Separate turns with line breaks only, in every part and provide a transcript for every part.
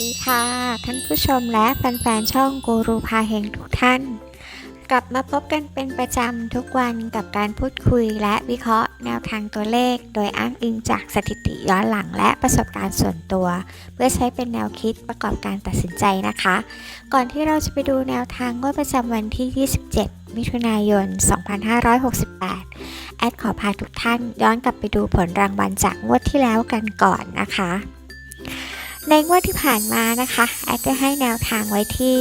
ดีค่ะ ท่านผู้ชมและแฟนๆ ช่องกูรูพาเฮงทุกท่าน กลับมาพบกันเป็นประจำทุกวันกับการพูดคุยและวิเคราะห์แนวทางตัวเลข โดยอ้างอิงจากสถิติย้อนหลังและประสบการณ์ส่วนตัว เพื่อใช้เป็นแนวคิดประกอบการตัดสินใจนะคะ ก่อนที่เราจะไปดูแนวทางงวดประจำวันที่ 27 มิถุนายน 2568 แอดขอพาทุกท่านย้อนกลับไปดูผลรางวัลจากงวดที่แล้วกันก่อนนะคะ ในงวดที่ผ่านมานะคะ แอดได้ให้แนวทางไว้ที่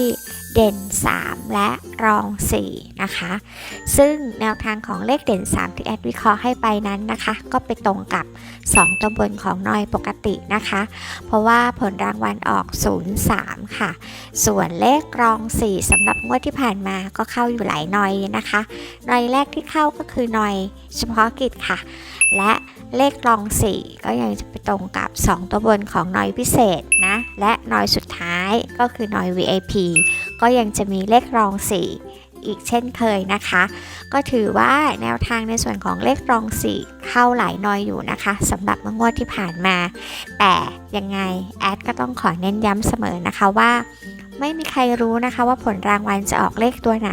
เด่น 3 และรอง 4 นะคะ ซึ่งแนวทางของเลขเด่น 3 ที่แอดวิเคราะห์ให้ไปนั้นนะคะ ก็ไปตรงกับ 2 ตัวบนของนอยปกตินะคะ เพราะว่าผลรางวัลออก 03 ค่ะ ส่วนเลขรอง 4สำหรับงวดที่ผ่านมาก็เข้าอยู่หลายนอยนะคะนอยแรกที่เข้าก็คือนอยเฉพาะกิจค่ะ และเลขรอง 4 ก็ยังจะไปตรงกับ 2 ตัวบนของนอยพิเศษนะ และนอยสุดท้าย ก็คือนอย VIP ก็ยังจะมีเลขรอง 4 อีกเช่นเคยนะคะ ก็ถือว่าแนวทางในส่วนของเลขรอง 4 เข้าหลายนอยอยู่นะคะสำหรับเมื่องวดที่ผ่านมา แต่ยังไงแอดก็ต้องขอเน้นย้ำเสมอนะคะว่าไม่มีใครรู้นะคะว่าผลรางวัลจะออกเลขตัวไหน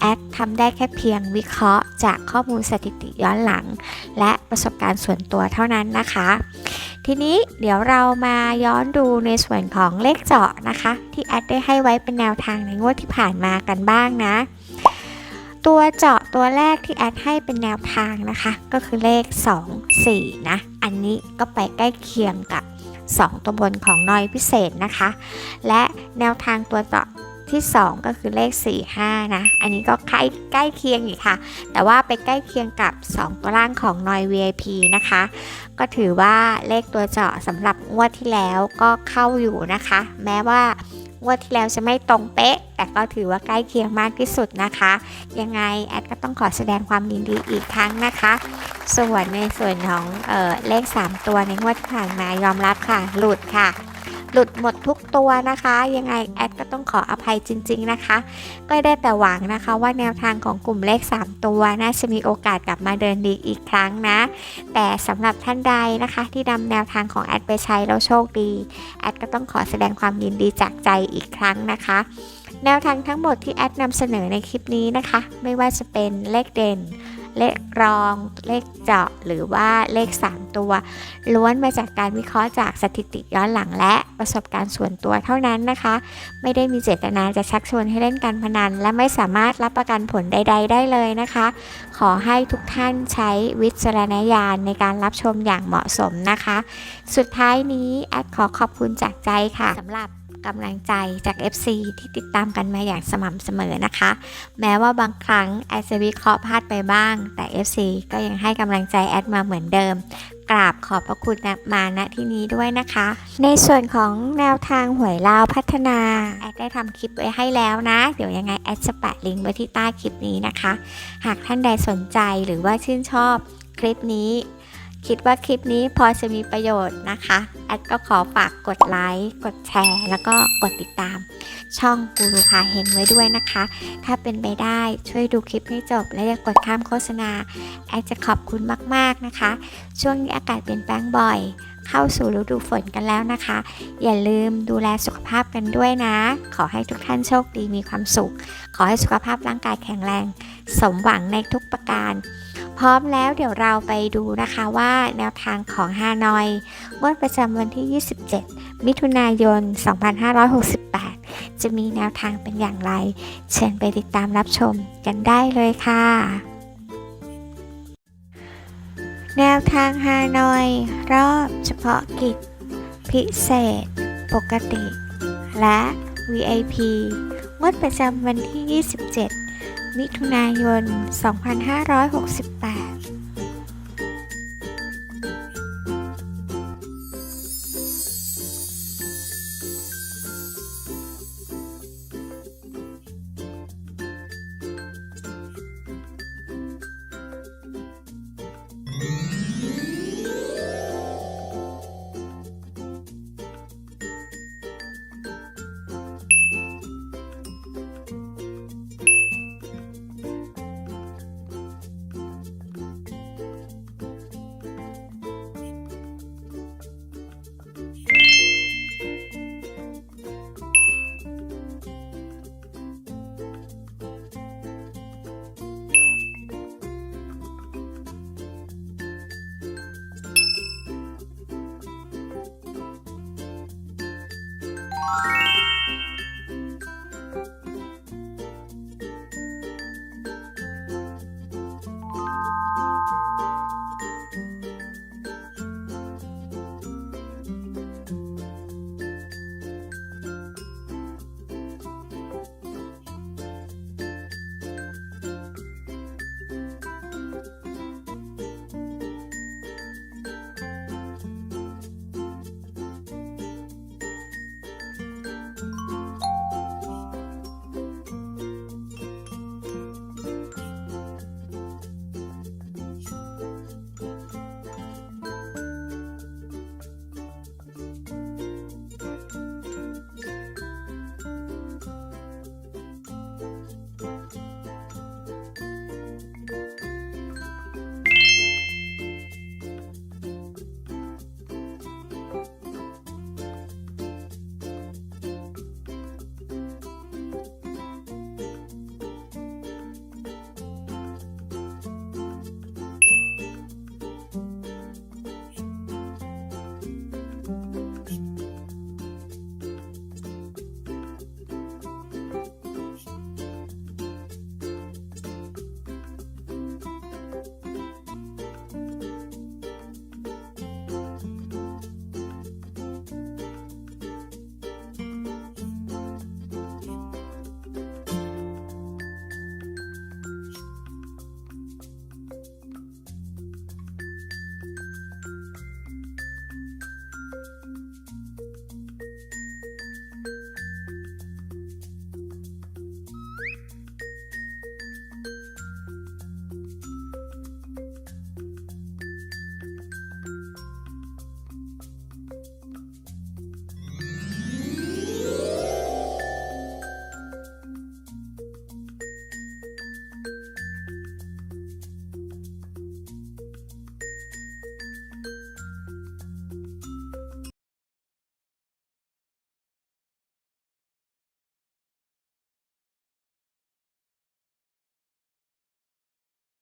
แอดทำได้แค่เพียงวิเคราะห์จากข้อมูลสถิติย้อนหลัง และประสบการณ์ส่วนตัวเท่านั้นนะคะ ทีนี้เดี๋ยวเรามาย้อนดูในส่วนของเลขเจาะนะคะ ที่แอดได้ให้ไว้เป็นแนวทางในงวดที่ผ่านมากันบ้างนะ ตัวเจาะตัวแรกที่แอดให้เป็นแนวทางนะคะ ก็คือเลข 2 4 นะ อันนี้ก็ไปใกล้เคียงกับ 2 ตัวบนของนอยพิเศษนะคะ และแนวทางตัวเจาะ ที่ 2 ก็คือเลข 4 5 นะ อันนี้ก็ใกล้ใกล้เคียงอีกค่ะ แต่ว่าไปใกล้เคียงกับ 2 ตัวล่างของนอย VIP นะคะ ก็ถือว่าเลขตัวเจาะสำหรับงวดที่แล้วก็เข้าอยู่นะคะ แม้ว่างวดที่แล้วจะไม่ตรงเป๊ะ แต่ก็ถือว่าใกล้เคียงมากที่สุดนะคะ ยังไงแอดก็ต้องขอแสดงความยินดีอีกครั้งนะคะ ส่วนในส่วนของเออเลข 3 ตัวในงวดที่ผ่านมายอมรับค่ะ หลุดค่ะ หลุดหมดทุกตัวนะคะ ยังไงแอดก็ต้องขออภัยจริง ๆนะคะ ก็ได้แต่หวังนะคะว่าแนวทางของกลุ่มเลข 3 ตัวน่าจะมีโอกาสกลับมาเดินดีอีกครั้งนะ แต่สำหรับท่านใดนะคะ ที่นำแนวทางของแอดไปใช้แล้วโชคดีแอดก็ต้องขอแสดงความยินดีจากใจอีกครั้งนะคะ แนวทางทั้งหมดที่แอดนำเสนอในคลิปนี้นะคะ ไม่ว่าจะเป็นเลขเด่น เลขรอง เลขเจาะ หรือว่าเลข 3 ตัว ล้วนมาจากการวิเคราะห์จากสถิติย้อนหลังและประสบการณ์ส่วนตัวเท่านั้นนะคะ ไม่ได้มีเจตนาจะชักชวนให้เล่นการพนัน และไม่สามารถรับประกันผลใด ๆ ได้เลยนะคะ ขอให้ทุกท่านใช้วิจารณญาณในการรับชมอย่างเหมาะสมนะคะ สุดท้ายนี้แอดขอขอบคุณจากใจค่ะสำหรับ กำลังใจจาก FC ที่ติดตามกันมาอย่างสม่ำเสมอนะคะ แม้ว่าบางครั้งแอดจะวิเคราะห์พลาดไปบ้าง แต่ FC ก็ยังให้กำลังใจแอดมาเหมือนเดิม กราบขอบพระคุณนะมาณที่นี้ด้วยนะคะ ในส่วนของแนวทางหวยลาวพัฒนา แอดได้ทำคลิปไว้ให้แล้วนะ เดี๋ยวยังไงแอดจะแปะลิงก์ไว้ที่ใต้คลิปนี้นะคะ หากท่านใดสนใจหรือว่าชื่นชอบคลิปนี้ คิดว่าคลิปนี้พอจะมีประโยชน์นะคะ แอดก็ขอฝากกดไลค์ กดแชร์ แล้วก็กดติดตาม ช่องกูรูพาเฮงไว้ด้วยนะคะ ถ้าเป็นไปได้ช่วยดูคลิปให้จบ และอย่ากกดข้ามโฆษณา แอดจะขอบคุณมากๆนะคะ ช่วงนี้อากาศเปลี่ยนแปลงบ่อย เข้าสู่ฤดูฝนกันแล้วนะคะ อย่าลืมดูแลสุขภาพกันด้วยนะ ขอให้ทุกท่านโชคดีมีความสุข ขอให้สุขภาพร่างกายแข็งแรง สมหวังในทุกประการ พร้อมแล้วเดี๋ยวเราไปดูนะคะว่าแนวทางของฮานอยงวดประจำวันที่ 27 มิถุนายน 2568 จะมีแนวทางเป็นอย่างไร เชิญไปติดตามรับชมกันได้เลยค่ะ แนวทางฮานอย รอบเฉพาะกิจ พิเศษ ปกติ และ VIP งวดประจำวันที่ 27 มิถุนายน 2568